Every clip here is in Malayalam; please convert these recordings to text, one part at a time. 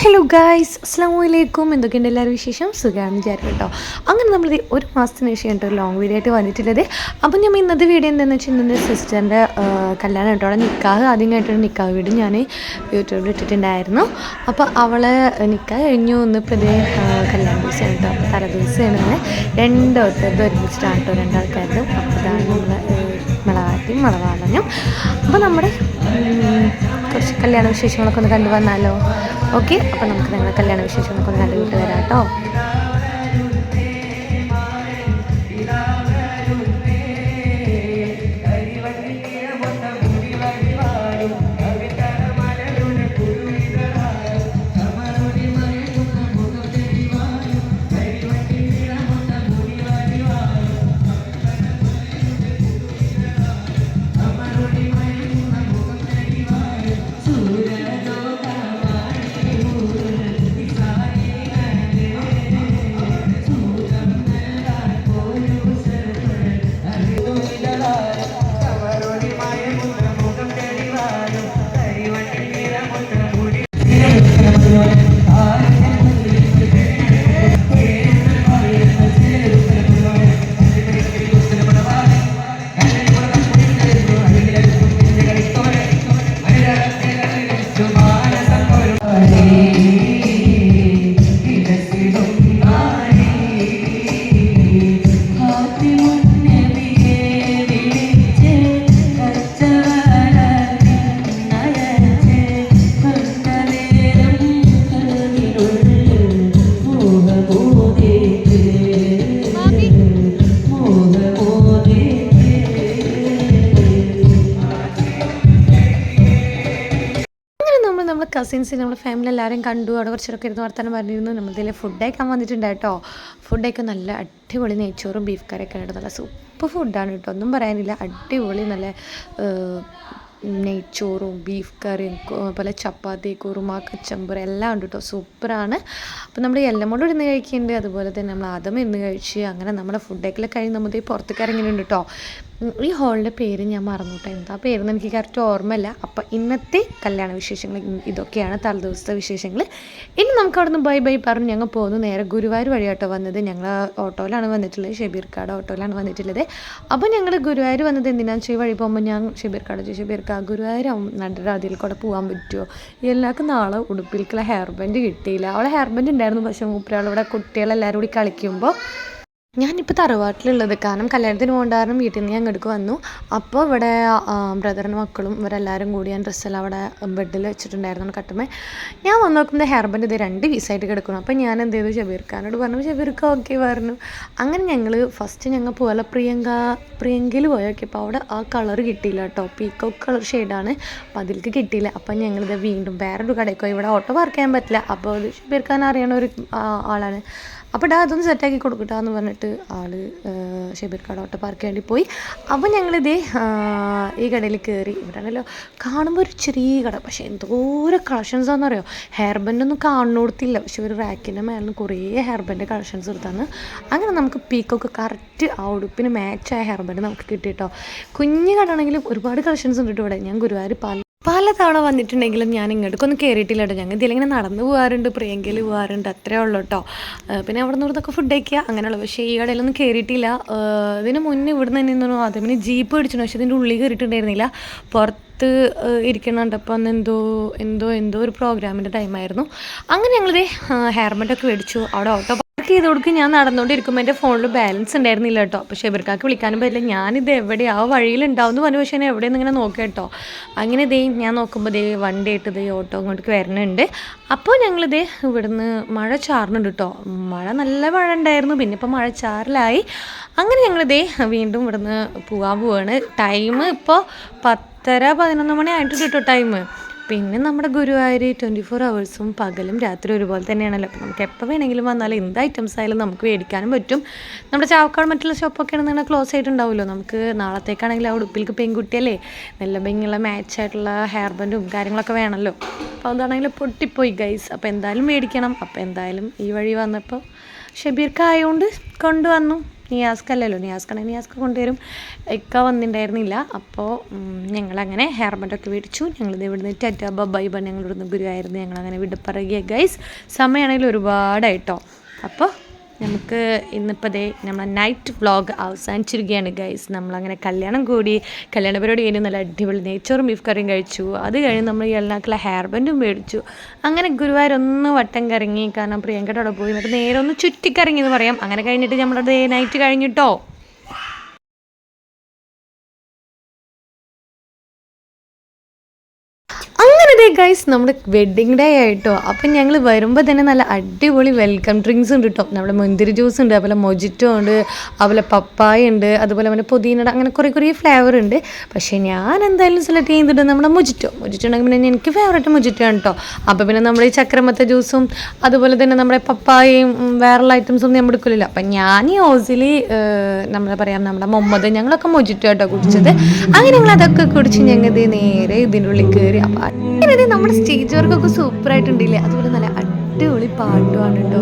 ഹലോ ഗായ്സ് അസ്സാം വലൈക്കും എന്തൊക്കെയുണ്ട് എല്ലാവരും വിശേഷം? സുഖമാണെന്ന് വിചാരിക്കും കേട്ടോ. അങ്ങനെ നമ്മൾ ഒരു മാസത്തിന് ശേഷം ഒരു ലോങ് വീഡിയോ ആയിട്ട് വന്നിട്ടുള്ളത്. അപ്പം ഞാൻ ഇന്നത്തെ വീഡിയോ എന്താണെന്ന് വെച്ചാൽ എന്റെ സിസ്റ്ററിന്റെ കല്യാണം കേട്ടോ അവിടെ നിക്കാഹ് ആദ്യം കേട്ടൊരു നിക്കാഹ് വീട് ഞാൻ യൂട്യൂബിൽ ഇട്ടിട്ടുണ്ടായിരുന്നു. അപ്പോൾ അവൾ നിക്കാഹ് കഴിഞ്ഞു. ഇന്നിപ്പോൾ ഇതേ കല്യാണ ദിവസം കേട്ടോ. അപ്പോൾ ദിവസമാണ് ഇങ്ങനെ രണ്ട് ഒത്തത് ഒരുമിച്ചിട്ടാണ് കേട്ടോ രണ്ടാൾക്കാരും അപ്പോൾ ഇതാണ് നമ്മൾ മിളകാട്ടിയും മിളവാളനും അപ്പോൾ നമ്മുടെ കുറച്ച് കല്യാണ വിശേഷങ്ങളൊക്കെ ഒന്ന് കണ്ടു വന്നാലോ ഓക്കെ അപ്പോൾ നമുക്ക് നിങ്ങളെ കല്യാണ വിശേഷങ്ങളൊക്കെ ഒന്ന് കണ്ടുവിട്ട് വരാം കേട്ടോ. നമ്മൾ നമ്മുടെ ഫാമിലി എല്ലാവരും കണ്ടു. അവിടെ കുറച്ചൊക്കെ ഇരുന്ന് വർത്തമാനം പറഞ്ഞിരുന്നു. നമ്മളിതിൽ ഫുഡ് കഴിക്കാൻ വന്നിട്ടുണ്ട് കേട്ടോ. ഫുഡ് കഴിക്കാൻ നല്ല അടിപൊളി നെയ്ച്ചോറും ബീഫ് കറിയൊക്കെ ഉണ്ട് നല്ല സൂപ്പർ ഫുഡാണ് കേട്ടോ. ഒന്നും പറയാനില്ല. അടിപൊളി നല്ല നെയ്ച്ചോറും ബീഫ് കറിയും അതുപോലെ ചപ്പാത്തി കുറുമ കച്ചമ്പറ് എല്ലാം ഉണ്ട് കേട്ടോ. സൂപ്പറാണ് അപ്പോൾ നമ്മൾ എല്ലമോട് ഇരുന്ന് കഴിക്കുന്നുണ്ട്. അതുപോലെ തന്നെ നമ്മൾ ആദ്യം ഇരുന്ന് കഴിച്ച് അങ്ങനെ നമ്മുടെ ഫുഡ് കഴിക്കലൊക്കെ കഴിഞ്ഞ് നമ്മൾ പുറത്തേക്ക് ഇറങ്ങിയിട്ടുണ്ട് കേട്ടോ. ഈ ഹോളിന്റെ പേര് ഞാൻ മറന്നോട്ടെ എന്താ പേരെന്ന് എനിക്ക് കറക്റ്റ് ഓർമ്മയില്ല. അപ്പം ഇന്നത്തെ കല്യാണ വിശേഷങ്ങൾ ഇതൊക്കെയാണ് തലേദിവസത്തെ വിശേഷങ്ങൾ ഇനി നമുക്ക് അവിടെ നിന്ന് ബൈ ബൈ പറഞ്ഞ് ഞങ്ങൾ പോകുന്നു. നേരെ ഗുരുവായൂർ വഴിയാട്ടോ വന്നത്. ഞങ്ങൾ ഓട്ടോയിലാണ് വന്നിട്ടുള്ളത്. ഷെബീർക്കാട് ഓട്ടോയിലാണ് വന്നിട്ടുള്ളത്. അപ്പോൾ ഞങ്ങൾ ഗുരുവായൂർ വന്നത് എന്തിനാണെന്ന് വെച്ചാൽ വഴി പോകുമ്പോൾ ഞാൻ ഷെബീർക്കാട് ചോദിച്ചു ഷെബീർക്ക ഗുരുവായൂർ നല്ല അതിൽ കൂടെ പോകാൻ പറ്റുമോ എല്ലാവർക്കും നാളെ ഉടുപ്പിലേക്കുള്ള ഹെയർ ബാൻഡ് കിട്ടിയില്ല. അവളെ ഹെയർ ബാൻഡ് ഉണ്ടായിരുന്നു. പക്ഷേ മൂപ്പരാളിവിടെ കുട്ടികളെല്ലാവരും കൂടി കളിക്കുമ്പോൾ ഞാനിപ്പോൾ തറവാട്ടിലുള്ളത്. കാരണം കല്യാണത്തിന് പോകേണ്ട കാരണം വീട്ടിൽ നിന്ന് ഞാൻ ഇങ്ങോട്ട് വന്നു. അപ്പോൾ ഇവിടെ ബ്രദറിന് മക്കളും ഇവരെല്ലാവരും കൂടി ഞാൻ ഡ്രസ്സെല്ലാം അവിടെ ബെഡിൽ വെച്ചിട്ടുണ്ടായിരുന്നു കട്ടുമേ ഞാൻ വന്ന് നോക്കുമ്പോൾ ഹെയർ ഇത് രണ്ട് പീസായിട്ട് കിടക്കണം അപ്പോൾ ഞാൻ എന്ത് ചെയ്തു? ഷബീർ ഖാനോട് പറഞ്ഞു ഷബീർ ഖാൻ ഓക്കെ പറഞ്ഞു. അങ്ങനെ ഞങ്ങൾ ഫസ്റ്റ് ഞങ്ങൾ പോലെ പ്രിയങ്ക പ്രിയങ്കയിൽ പോയി അപ്പോൾ അവിടെ ആ കളർ കിട്ടിയില്ല കേട്ടോ പീക്കോക്ക് കളർ ഷെയ്ഡാണ് അപ്പോൾ അതിലേക്ക് കിട്ടിയില്ല. അപ്പം ഞങ്ങളിത് വീണ്ടും വേറൊരു കടയ്ക്കോ ഇവിടെ ഓട്ടോ പാർക്ക് ചെയ്യാൻ പറ്റില്ല. അപ്പോൾ ഷബീർ ഖാൻ അറിയണ ഒരു ആളാണ്. അപ്പോൾ ഡാ അതൊന്ന് സെറ്റാക്കി കൊടുക്കട്ടാ എന്ന് പറഞ്ഞിട്ട് ആൾ ഷെബീർ കട ഓട്ടോ പാർക്ക് വേണ്ടി പോയി. അപ്പോൾ ഞങ്ങളിതേ ഈ കടയിൽ കയറി ഇവിടെ ആണല്ലോ കാണുമ്പോൾ ഒരു ചെറിയ കട. പക്ഷേ എന്തോരം കളക്ഷൻസ് ആണെന്നറിയോ? ഹെയർ ഒന്നും കാണുന്നിടത്തില്ല. പക്ഷെ ഒരു റാക്കിന്റെ മേലിൽ കുറേ ഹെയർ ബാൻഡ് കളക്ഷൻസ് എടുത്താണ് അങ്ങനെ നമുക്ക് പീക്കൊക്കെ കറക്റ്റ് ആ ഉടുപ്പിന് മാച്ചായ ഹെയർ ബാൻഡ് നമുക്ക് കിട്ടി കേട്ടോ കുഞ്ഞു കടയാണെങ്കിലും ഒരുപാട് കളക്ഷൻസ് ഉണ്ട് ഇവിടെ. ഞാൻ ഗുരുവായൂർ പല പല തവണ വന്നിട്ടുണ്ടെങ്കിലും ഞാൻ ഇങ്ങോട്ടേക്കൊന്നും കയറിയിട്ടില്ല കേട്ടോ ഞങ്ങൾ ഇതിലിങ്ങനെ നടന്നു പോകാറുണ്ട് പ്രിയങ്കയിൽ പോകാറുണ്ട് അത്രേ ഉള്ളൂ കേട്ടോ പിന്നെ അവിടെ നിന്ന് ഇവിടുന്നൊക്കെ ഫുഡ് കഴിക്കുക അങ്ങനെയുള്ളൂ. പക്ഷേ ഈ കടയിലൊന്നും കയറിയിട്ടില്ല ഇതിന് മുന്നേ ഇവിടുന്ന് തന്നെ നിന്നു. അതിന് ജീപ്പ് പിടിച്ചു പക്ഷേ ഇതിന്റെ ഉള്ളിൽ കയറിയിട്ടുണ്ടായിരുന്നില്ല പുറത്ത് ഇരിക്കണ കണ്ടപ്പോൾ അന്ന് എന്തോ എന്തോ എന്തോ ഒരു പ്രോഗ്രാമിന്റെ ടൈമായിരുന്നു അങ്ങനെ ഞങ്ങളിത് ഹെയർമെന്റൊക്കെ മേടിച്ചു. അവിടെ ഓട്ടോ പാർക്ക് ചെയ്ത് കൊടുക്കും ഞാൻ നടന്നുകൊണ്ടിരിക്കുമ്പോൾ എന്റെ ഫോണിൽ ബാലൻസ് ഉണ്ടായിരുന്നില്ല കേട്ടോ. അപ്പോൾ ഷെബർക്കാക്ക് വിളിക്കാനും പറ്റില്ല. ഞാനിത് എവിടെയാ ആ വഴിയിൽ പറഞ്ഞു. പക്ഷേ ഞാൻ എവിടെയെന്ന് ഇങ്ങനെ നോക്കുക കേട്ടോ. അങ്ങനെ ദേ ഞാൻ നോക്കുമ്പോൾ ദേ വണ്ടി ആയിട്ട് ദേ ഓട്ടോ അങ്ങോട്ട് വരുന്നുണ്ട് അപ്പോൾ ഞങ്ങളിത് ഇവിടുന്ന് മഴ ചാറുന്നുണ്ട് കേട്ടോ. മഴ നല്ല മഴ ഉണ്ടായിരുന്നു. പിന്നെ ഇപ്പോൾ മഴ ചാറിലായി. അങ്ങനെ ഞങ്ങളിതേ വീണ്ടും ഇവിടുന്ന് പോകാൻ പോവാണ്. ടൈം ഇപ്പോൾ പത്തര പതിനൊന്ന് മണി ആയിട്ട് കേട്ടോ ടൈം പിന്നെ നമ്മുടെ ഗുരുവായൂർ ട്വന്റി ഫോർ അവേഴ്സും പകലും രാത്രി ഒരുപോലെ തന്നെയാണല്ലോ. അപ്പോൾ നമുക്ക് എപ്പോൾ വേണമെങ്കിലും വന്നാലും എന്ത് ഐറ്റംസ് ആയാലും നമുക്ക് മേടിക്കാനും പറ്റും. നമ്മുടെ ചാവക്കാട് മറ്റുള്ള ഷോപ്പൊക്കെ ആണെന്നുണ്ടെങ്കിൽ ക്ലോസ് ആയിട്ടുണ്ടാവുമല്ലോ. നമുക്ക് നാളത്തേക്കാണെങ്കിൽ ആ ഉടുപ്പിലേക്ക് പെൺകുട്ടിയല്ലേ? നല്ല ഭംഗിയുള്ള മാച്ച് ആയിട്ടുള്ള ഹെയർ ബൻഡും കാര്യങ്ങളൊക്കെ വേണമല്ലോ. അപ്പോൾ അതാണെങ്കിൽ പൊട്ടിപ്പോയി ഗൈസ് അപ്പോൾ എന്തായാലും മേടിക്കണം. അപ്പോൾ എന്തായാലും ഈ വഴി വന്നപ്പോൾ ഷബീർക്കായതുകൊണ്ട് കൊണ്ടുവന്നു. നിയാസ്ക അല്ലല്ലോ നിയാസ്കാണ് നിയാസ്ക കൊണ്ടുവരും. ഇക്ക വന്നിട്ടുണ്ടായിരുന്നില്ല അപ്പോൾ ഞങ്ങളങ്ങനെ ഹെയർ ബാൻഡൊക്കെ മേടിച്ചു. ഞങ്ങളിത് ഇവിടുന്ന് ടാറ്റ ബൈ ബൺ ഞങ്ങളിവിടുന്ന് ഗുരുവായിരുന്നു ഞങ്ങളങ്ങനെ വിട പറയുക ഗൈസ് സമയമാണെങ്കിൽ ഒരുപാടായിട്ടോ. അപ്പോൾ നമുക്ക് ഇന്നിപ്പോൾ ദേ നമ്മളെ നൈറ്റ് വ്ളോഗ് അവസാനിച്ചിരിക്കുകയാണ് ഗൈസ് നമ്മളങ്ങനെ കല്യാണം കൂടി കല്യാണ പരിപാടി കഴിഞ്ഞ് നല്ല അടിപൊളി നെയ്ച്ചോറും ബീഫ് കറിയും കഴിച്ചു. അത് കഴിഞ്ഞ് നമ്മൾ ഈ എല്ലാം ഹെയർ ബാൻഡും മേടിച്ചു. അങ്ങനെ ഗുരുവായൂർ ഒന്ന് വട്ടം കറങ്ങി കാരണം പ്രിയങ്കയുടെ അവിടെ പോയി. എന്നിട്ട് നേരെ ഒന്ന് ചുറ്റിക്കറങ്ങി എന്ന് പറയാം. അങ്ങനെ കഴിഞ്ഞിട്ട് നമ്മളത് നൈറ്റ് കഴിഞ്ഞിട്ടോ? ഗൈസ് നമ്മുടെ വെഡ്ഡിങ് ഡേ ആയിട്ടോ. അപ്പം ഞങ്ങൾ വരുമ്പോൾ തന്നെ നല്ല അടിപൊളി വെൽക്കം ഡ്രിങ്ക്സ് ഉണ്ട് കേട്ടോ നമ്മുടെ മുന്തിരി ജ്യൂസ് ഉണ്ട് അതുപോലെ മൊജിറ്റോ ഉണ്ട് അതുപോലെ പപ്പായ ഉണ്ട് അതുപോലെ പിന്നെ പുതിനട അങ്ങനെ കുറേ കുറേ ഫ്ലേവർ ഉണ്ട്. പക്ഷേ ഞാൻ എന്തായാലും സെലക്ട് ചെയ്യുന്നുണ്ട് നമ്മുടെ മൊജിറ്റോ. മൊജിറ്റോ ഉണ്ടെങ്കിൽ പിന്നെ എനിക്ക് ഫേവറേറ്റ് മൊജിറ്റോ ആണ് കേട്ടോ അപ്പോൾ പിന്നെ നമ്മൾ ഈ ചക്രമത്ത ജ്യൂസും അതുപോലെ തന്നെ നമ്മുടെ പപ്പായയും വേറെയുള്ള ഐറ്റംസും ഞാൻ എടുക്കില്ല അപ്പം ഞാൻ ഈ ഓസിലി നമ്മളെ പറയാം നമ്മുടെ മുഹമ്മദ് ഞങ്ങളൊക്കെ മൊജിറ്റോ ആട്ടോ കുടിച്ചത്. അങ്ങനെ ഞങ്ങൾ അതൊക്കെ കുടിച്ച് ഞങ്ങൾ നേരെ ഇതിന്റെ ഉള്ളിൽ കയറി അപ്പം നമ്മുടെ സ്റ്റേജ് വർക്കൊക്കെ സൂപ്പർ ആയിട്ടുണ്ടല്ലേ അതുപോലെ നല്ല അടിപൊളി പാട്ടുമാണ് കേട്ടോ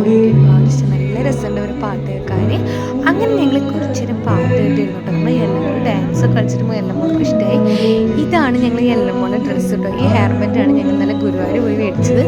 നല്ല രസമുണ്ട് ഒരു പാട്ട് കേൾക്കാൻ. അങ്ങനെ ഞങ്ങൾ കുറച്ചു നേരം പാട്ട് കേട്ടിരുന്നു കേട്ടോ. നമ്മൾ കൂടെ ഡാൻസ് ഒക്കെ കളിച്ചിട്ട് എല്ലമോൾക്ക് ഇഷ്ടമായി ഇതാണ് ഞങ്ങൾ എല്ലമോളെ ഡ്രസ്സ് കേട്ടോ ഈ ഹെയർ ബാൻഡാണ് ഞങ്ങൾ നല്ല ഗുരുവായൂർ പോയി മേടിച്ചത്.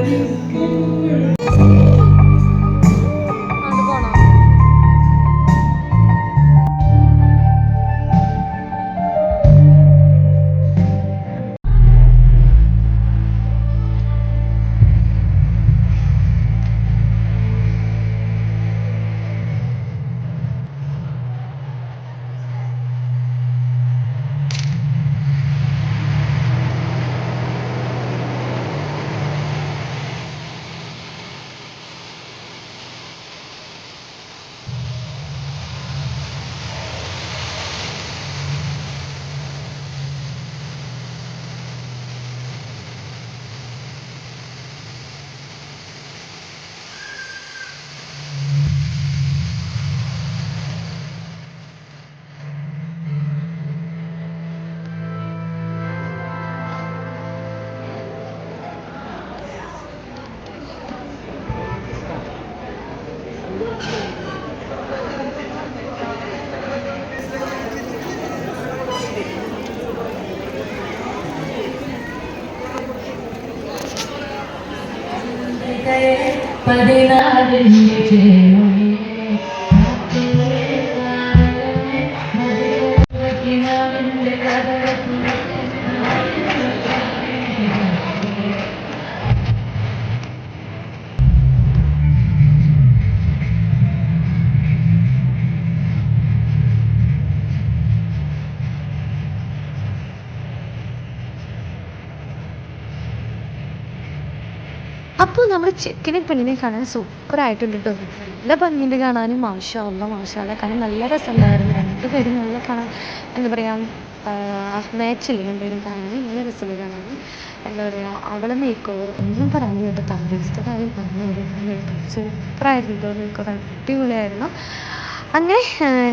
പതിനാലിന്റെ ചേരുവേ കഥ. അപ്പോൾ നമ്മൾ ചെക്കിനെ പെണ്ണിനെ കാണാൻ സൂപ്പർ ആയിട്ടുണ്ട് കേട്ടോ നല്ല ഭംഗിയുണ്ട് കാണാനും? മാഷല്ല മാഷല്ല കാരണം നല്ല രസമുണ്ടായിരുന്നു. രണ്ടുപേരും നല്ല കാണാൻ എന്താ പറയുക മാച്ചില്ലേ രണ്ടുപേരും കാണാൻ. നല്ല രസമുണ്ട് കാണാൻ. എന്താ പറയുക അവളെ നീക്കോ ഒന്നും പറഞ്ഞു കേട്ടോ. തലേദിവസത്തെ കാര്യം പറഞ്ഞു സൂപ്പറായിരുന്നു അടിപൊളിയായിരുന്നു. അങ്ങനെ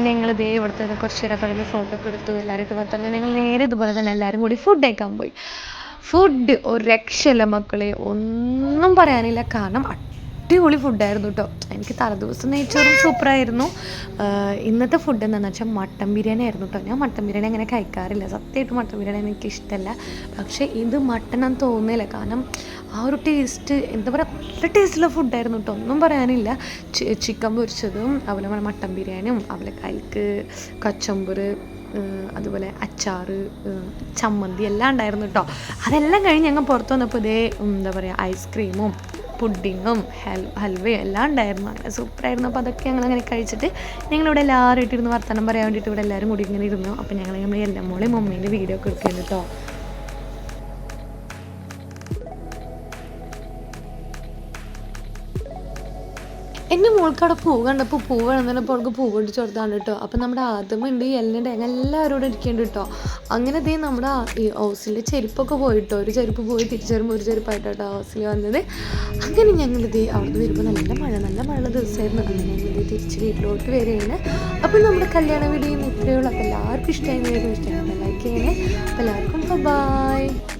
ഞങ്ങൾ ഇതേ ഇവിടുത്തെ കുറച്ച് നേരം കഴിഞ്ഞ് ഫോട്ടോ ഒക്കെ എടുത്തു. എല്ലാവരും തന്നെ ഞങ്ങൾ നേരെ ഇതുപോലെ തന്നെ എല്ലാവരും കൂടി ഫുഡ് കഴിക്കാൻ പോയി. ഫുഡ് ഒരു രക്ഷയില്ല മക്കളെ. ഒന്നും പറയാനില്ല. കാരണം അടിപൊളി ഫുഡായിരുന്നു കേട്ടോ എനിക്ക് തലേദിവസം നെയ്ച്ചോറും സൂപ്പറായിരുന്നു ഇന്നത്തെ ഫുഡ് എന്താണെന്ന് വെച്ചാൽ മട്ടൻ ബിരിയാണി ആയിരുന്നു കേട്ടോ ഞാൻ മട്ടൻ ബിരിയാണി അങ്ങനെ കഴിക്കാറില്ല. സത്യമായിട്ട് മട്ടൻ ബിരിയാണി എനിക്ക് ഇഷ്ടമല്ല പക്ഷേ ഇത് മട്ടൻ തോന്നിയില്ല കാരണം ആ ഒരു ടേസ്റ്റ് എന്താ പറയുക നല്ല ടേസ്റ്റുള്ള ഫുഡായിരുന്നു കേട്ടോ ഒന്നും പറയാനില്ല. ചിക്കൻ പൊരിച്ചതും അതുപോലെ മട്ടൻ ബിരിയാണിയും അതുപോലെ കൽക്ക് കച്ചമ്പറ് അതുപോലെ അച്ചാറ് ചമ്മന്തി എല്ലാം ഉണ്ടായിരുന്നു കേട്ടോ അതെല്ലാം കഴിഞ്ഞ് ഞങ്ങൾ പുറത്ത് വന്നപ്പോൾ ഇതേ എന്താ പറയുക ഐസ്ക്രീമും പുഡിങ്ങും ഹൽ ഹൽവയും എല്ലാം ഉണ്ടായിരുന്നു. അങ്ങനെ സൂപ്പറായിരുന്നു അപ്പോൾ അതൊക്കെ ഞങ്ങൾ അങ്ങനെ കഴിച്ചിട്ട് ഞങ്ങളിവിടെ എല്ലാവരും ഇട്ടിരുന്ന് വർത്തമാനം പറയാൻ വേണ്ടിയിട്ട് ഇവിടെ എല്ലാവരും കൂടി ഇങ്ങനെ ഇരുന്നു. അപ്പോൾ ഞങ്ങൾ നമ്മൾ എല്ലാം മോളെയും മമ്മീന്റെ വീഡിയോ ഒക്കെ എടുക്കുന്നു കേട്ടോ എന്റെ മോൾക്ക് അവിടെ പൂ കണ്ടപ്പോൾ പൂ വേണമെന്നപ്പോൾ അവൾക്ക് പൂ കൊണ്ട് കൊടുത്താണ് കേട്ടോ. അപ്പം നമ്മുടെ ആദ്യമുണ്ട് എല്ലിന്റെ എല്ലാവരോടും ഇരിക്കേണ്ട കേട്ടോ. അങ്ങനെ ദേ നമ്മുടെ ഹൗസിലെ ചെരുപ്പൊക്കെ പോയിട്ടോ. ഒരു ചെരുപ്പ് പോയി തിരിച്ചു വരുമ്പോൾ ഒരു ചെരുപ്പായിട്ടോ കേട്ടോ ഹൗസിൽ വന്നത്. അങ്ങനെ ഞങ്ങൾ ഇത് അവിടുന്ന് വരുമ്പോൾ നല്ല മഴ നല്ല മഴയുള്ള ദിവസമായിരുന്നു. അങ്ങനെ ഞങ്ങൾ ഇത് തിരിച്ച് വീട്ടിലോട്ട് വരികയാണ്. അപ്പോൾ നമ്മുടെ കല്യാണ വീഡിയോ ഇത്രയേ ഉള്ളൂ. അപ്പോൾ എല്ലാവർക്കും ഇഷ്ടമായി ലൈക്ക് ചെയ്യണേ. അപ്പോൾ എല്ലാവർക്കും ബൈ